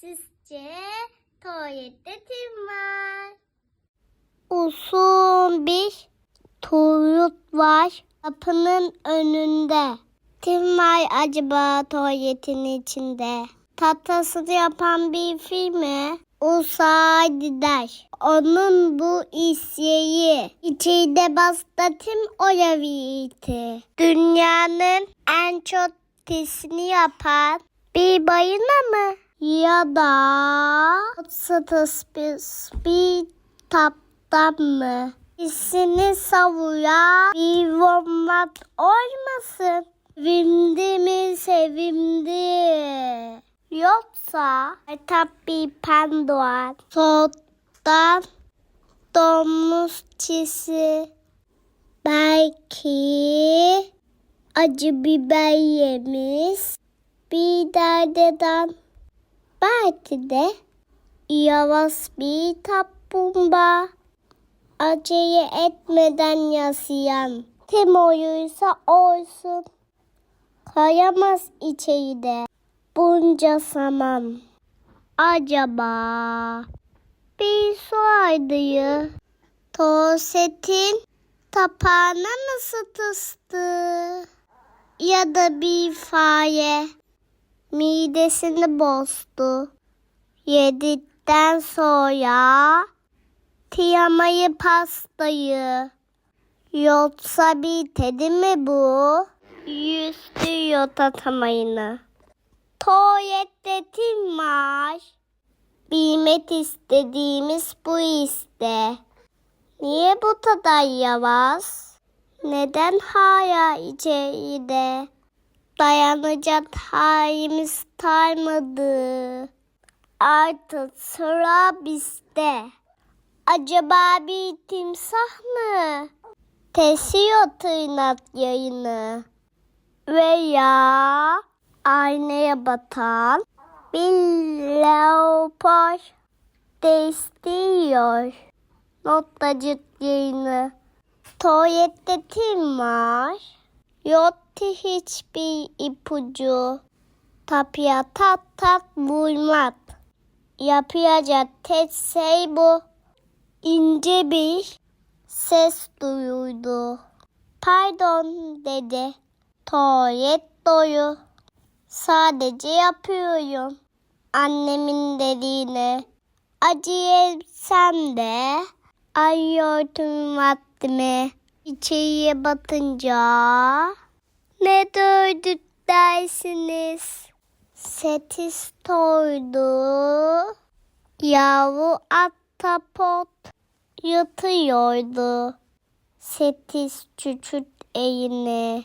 Sizce tuvalette kim var? Uzun bir tuvalet var kapının önünde. Kim var acaba tuvaletin içinde? Tatlısını yapan bir film mi? Uzay der. Onun bu isteği. İçinde bastatım olabilirdi. Dünyanın en çok testini yapan bir bayına mı? Ya da status bir taptan mı? İsini savuran bir vomat olmasın. Sevimdi mi sevimdi. Yoksa tabi panduan. Soğuktan domuz çisi. Belki acı biber yemiş. Bir derdeden. Belki de yavaş bir kaplumbağa. Acele etmeden yaşayan. Kim oyuysa olsun. Kayamaz içeride. Bunca zaman. Acaba bir su aydığı Toset'in tapağına mı sıtıştı? Ya da bir fare midesini bozdu. Yedikten sonra tiyamayı pastayı. Yoksa bir tedi mi bu? Yüzdü yotatamayını. Tuvalette tim var. Bilmek istediğimiz bu işte. Niye bu kadar yavaş? Neden hala içeride? Dayanacak halimiz kalmadı. Artık sıra bizde. Acaba bir timsah mı? Tesiyor tırnak yayını. Veya aynaya batan bir leopar değiştiriyor. Notacık yayını. Tuvalette kim var? Yoktu hiçbir ipucu. Tapya tat tat vurmak. Yapacak tek şey bu. İnce bir ses duyuldu. Pardon dedi. Tuvalet dolu. Sadece yapıyorum. Annemin dediğini. Acı sen de. Ayıyordum vaktimi. İçeriye batınca. Ne duyduk dersiniz? Setis toydu. Yavru ahtapot yatıyordu. Setis küçük elini